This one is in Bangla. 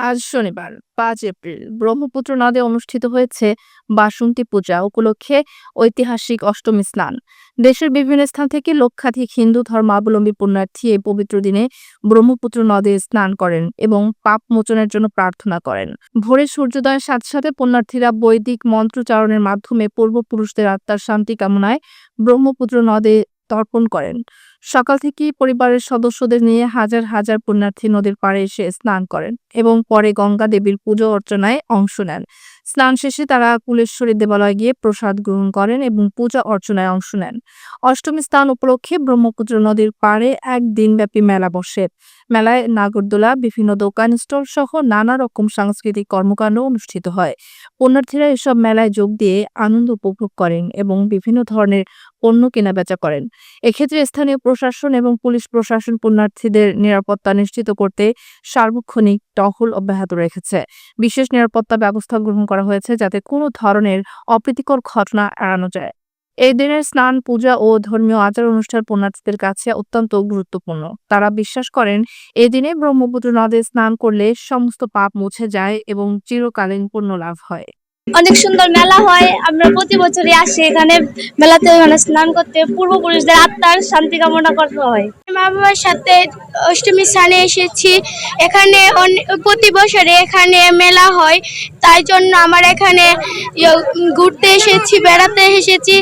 আজ শনিবার, পাঁচ এপ্রিল। ব্রহ্মপুত্র নদে অনুষ্ঠিত হয়েছে বাসন্তী পূজা। উপলক্ষে ঐতিহাসিক অষ্টমী স্নান। দেশের বিভিন্ন স্থান থেকে লক্ষাধিক হিন্দু ধর্মাবলম্বী পুণ্যার্থী এই পবিত্র দিনে ব্রহ্মপুত্র নদে স্নান করেন এবং পাপ মোচনের জন্য প্রার্থনা করেন। ভোরে সূর্যোদয়ের সাথে সাথে পুণ্যার্থীরা বৈদিক মন্ত্রচারণের মাধ্যমে পূর্বপুরুষদের আত্মার শান্তি কামনায় ব্রহ্মপুত্র নদে তর্পণ করেন। সকাল থেকেই পরিবারের সদস্যদের নিয়ে হাজার হাজার পুণ্যার্থী নদীর পাড়ে এসে স্নান করেন এবং পরে গঙ্গা দেবীর পুজো অর্চনায় অংশ নেন। স্নান শেষে তারা কুলেশ্বরী দেবালয়ে গিয়ে প্রসাদ গ্রহণ করেন এবং পূজা অর্চনায় অংশ নেন। অষ্টমী স্থান উপলক্ষে ব্রহ্মপুত্র নদীর পাড়ে এক দিনব্যাপী মেলা বসে। মেলায় নাগরদোলা, বিভিন্ন দোকান স্টল সহ নানা রকম সাংস্কৃতিক কর্মকাণ্ড অনুষ্ঠিত হয়। পুণ্যার্থীরা এসব মেলায় যোগ দিয়ে আনন্দ উপভোগ করেন এবং বিভিন্ন ধরনের পণ্য কেনাবেচা করেন। এক্ষেত্রে স্থানীয় প্রশাসন এবং পুলিশ প্রশাসন পুণ্যার্থীদের নিরাপত্তা নিশ্চিত করতে সার্বক্ষণিক টহল অব্যাহত রেখেছে। বিশেষ নিরাপত্তা ব্যবস্থা গ্রহণ করা হয়েছে যাতে কোনো ধরনের অপ্রীতিকর ঘটনা এড়ানো যায়। এই দিনের স্নান, পূজা ও ধর্মীয় আচার অনুষ্ঠান পুণ্যার্থীদের কাছে অত্যন্ত গুরুত্বপূর্ণ। তারা বিশ্বাস করেন এই দিনে ব্রহ্মপুত্র নদে স্নান করলে সমস্ত পাপ মুছে যায় এবং চিরকালীন পুণ্য লাভ হয়। অনেক সুন্দর মেলা হয়। আমরা প্রতি বছরই আসি এখানে। মেলাতে মানে স্নান করতে পূর্বপুরুষদের আত্মার শান্তি কামনা করতে হয়। মা বাবার সাথে অষ্টমী স্থানে এসেছি। এখানে প্রতি বছরে এখানে মেলা হয়। তাই জন্য আমার এখানে ইয়ে ঘুরতে এসেছি, বেড়াতে এসেছি।